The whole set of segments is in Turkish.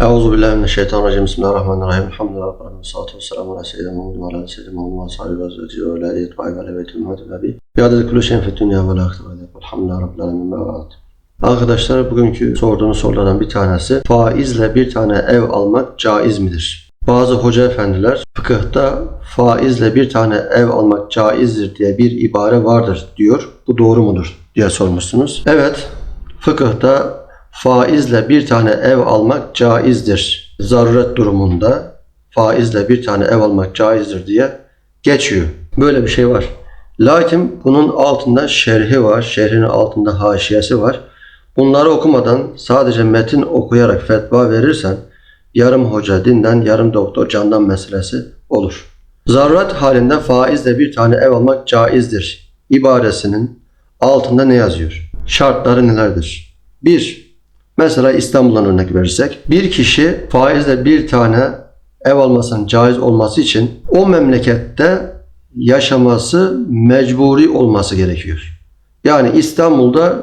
Euzu billahi mineşşeytanirracim. Bismillahirrahmanirrahim. Elhamdülillahi rabbil alamin. Salatu vesselamu ala seyyidina Muhammed ve ala seyyidina Muhammed ve ashabihi ve azvacihi ve ala alihi ve ala beyti Muhammed Nabi. Bi adedi dünya ve ahirete. Elhamdülillahi rabbil alamin. Ve. Arkadaşlar bugünkü sorduğunuz sorulardan bir tanesi faizle bir tane ev almak caiz midir? Bazı hoca efendiler fıkıhta faizle bir tane ev almak caizdir diye bir ibare vardır diyor. Bu doğru mudur diye sormuşsunuz. Evet, fıkıhta faizle bir tane ev almak caizdir. Zaruret durumunda faizle bir tane ev almak caizdir diye geçiyor. Böyle bir şey var. Lakin bunun altında şerhi var. Şerhinin altında haşiyesi var. Bunları okumadan sadece metin okuyarak fetva verirsen yarım hoca dinden, yarım doktor candan meselesi olur. Zaruret halinde faizle bir tane ev almak caizdir. İbaresinin altında ne yazıyor? Şartları nelerdir? 1. Mesela İstanbul'dan örnek verirsek bir kişi faizle bir tane ev almasının caiz olması için o memlekette yaşaması mecburi olması gerekiyor. Yani İstanbul'da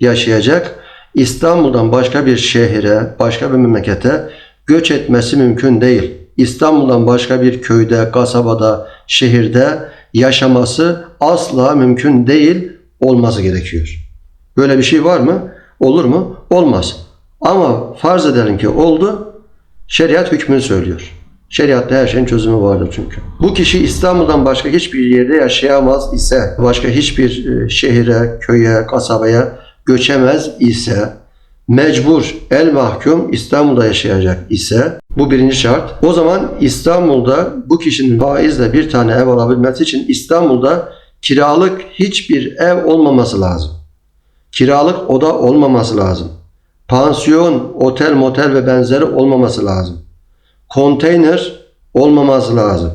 yaşayacak, İstanbul'dan başka bir şehire, başka bir memlekete göç etmesi mümkün değil. İstanbul'dan başka bir köyde, kasabada, şehirde yaşaması asla mümkün değil olması gerekiyor. Böyle bir şey var mı? Olur mu? Olmaz. Ama farz edelim ki oldu, şeriat hükmünü söylüyor. Şeriatta her şeyin çözümü vardır çünkü. Bu kişi İstanbul'dan başka hiçbir yerde yaşayamaz ise, başka hiçbir e, şehire, köye, kasabaya göçemez ise, mecbur, el mahkum İstanbul'da yaşayacak ise, bu birinci şart. O zaman İstanbul'da bu kişinin faizle bir tane ev alabilmesi için İstanbul'da kiralık hiçbir ev olmaması lazım. Kiralık oda olmaması lazım. Pansiyon, otel, motel ve benzeri olmaması lazım. Konteyner olmaması lazım.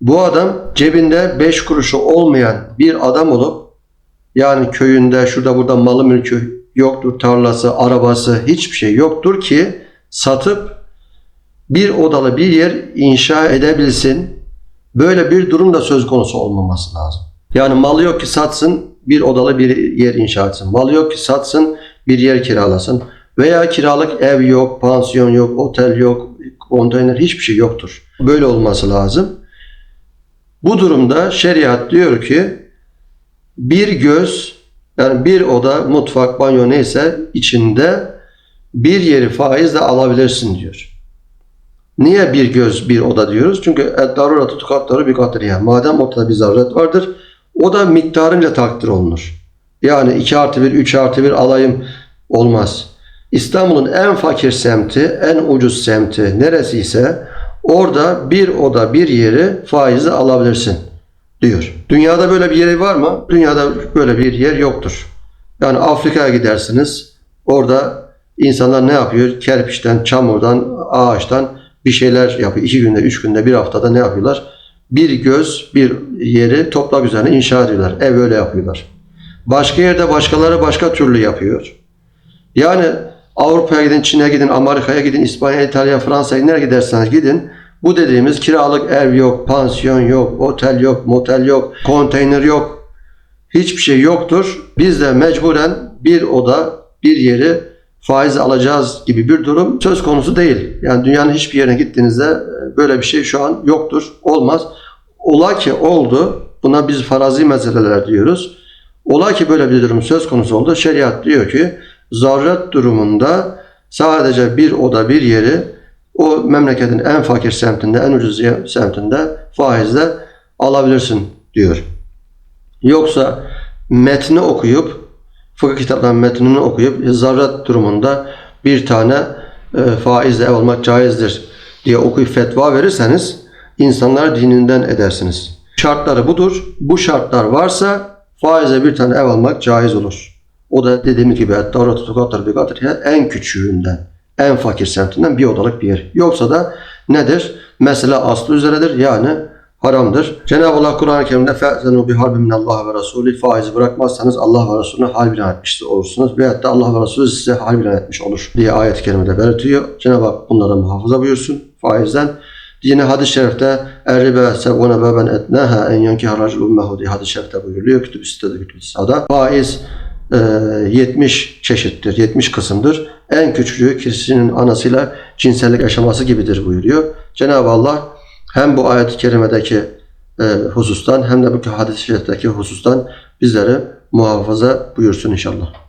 Bu adam cebinde 5 kuruşu olmayan bir adam olup yani köyünde şurada burada malı mülkü yoktur, tarlası, arabası hiçbir şey yoktur ki satıp bir odalı bir yer inşa edebilsin. Böyle bir durum da söz konusu olmaması lazım. Yani malı yok ki satsın, bir odalı bir yer inşa etsin. Malı yok ki satsın, bir yer kiralasın. Veya kiralık ev yok, pansiyon yok, otel yok, konteyner hiçbir şey yoktur. Böyle olması lazım. Bu durumda şeriat diyor ki bir göz yani bir oda, mutfak, banyo neyse içinde bir yeri faizle alabilirsin diyor. Niye bir göz bir oda diyoruz? Çünkü daruratı tukatları bir katriye. Madem ortada bir zaruret vardır o da miktarınca takdir olunur. Yani 2 artı 1, 3 artı 1 alayım olmaz. İstanbul'un en fakir semti, en ucuz semti neresi ise orada bir oda bir yeri faizle alabilirsin diyor. Dünyada böyle bir yeri var mı? Dünyada böyle bir yer yoktur. Yani Afrika'ya gidersiniz. Orada insanlar ne yapıyor? Kerpiçten, çamurdan, ağaçtan bir şeyler yapıyor. İki günde, üç günde, bir haftada ne yapıyorlar? Bir göz, bir yeri toprak üzerine inşa ediyorlar. Ev öyle yapıyorlar. Başka yerde başkaları başka türlü yapıyor. Yani Avrupa'ya gidin, Çin'e gidin, Amerika'ya gidin, İspanya, İtalya, Fransa'ya nereye giderseniz gidin. Bu dediğimiz kiralık ev yok, pansiyon yok, otel yok, motel yok, konteyner yok. Hiçbir şey yoktur. Biz de mecburen bir oda, bir yeri faiz alacağız gibi bir durum söz konusu değil. Yani dünyanın hiçbir yerine gittiğinizde e, böyle bir şey şu an yoktur, olmaz. Ola ki oldu, buna biz farazi meseleler diyoruz. Ola ki böyle bir durum söz konusu oldu. Şeriat diyor ki zaruret durumunda sadece bir oda bir yeri o memleketin en fakir semtinde, en ucuz semtinde faizle alabilirsin diyor. Yoksa metni okuyup fıkıh kitaplarının metnini okuyup zaruret durumunda bir tane e, faizle ev almak caizdir diye okuyup fetva verirseniz insanlar dininden edersiniz. Şartları budur. Bu şartlar varsa faize bir tane ev almak caiz olur. O da dediğim gibi Davrat Tukatlar Begatır en küçüğünden, en fakir semtinden bir odalık bir yer. Yoksa da nedir? Mesela aslı üzeredir yani haramdır. Cenab-ı Allah Kur'an-ı Kerim'de fe'zenu bi harbin Allah ve Resulü faizi bırakmazsanız Allah ve Resulüne harp ilan etmiş olursunuz. Veyahut da Allah ve Resulü size harp ilan etmiş olur diye ayet-i kerimede belirtiyor. Cenab-ı Hak bunlara muhafaza buyursun faizden. Yine hadis-i şerifte Erribe sevguna beben etneha en yanki haracul ummehu diye hadis-i şerifte buyuruluyor. Kütüb-i sitede, kütüb Faiz e, 70 çeşittir, 70 kısımdır. En küçüğü kişinin anasıyla cinsellik yaşaması gibidir buyuruyor. Cenab-ı Allah hem bu ayet-i kerimedeki e, husustan hem de bu hadis-i şerifteki husustan bizleri muhafaza buyursun inşallah.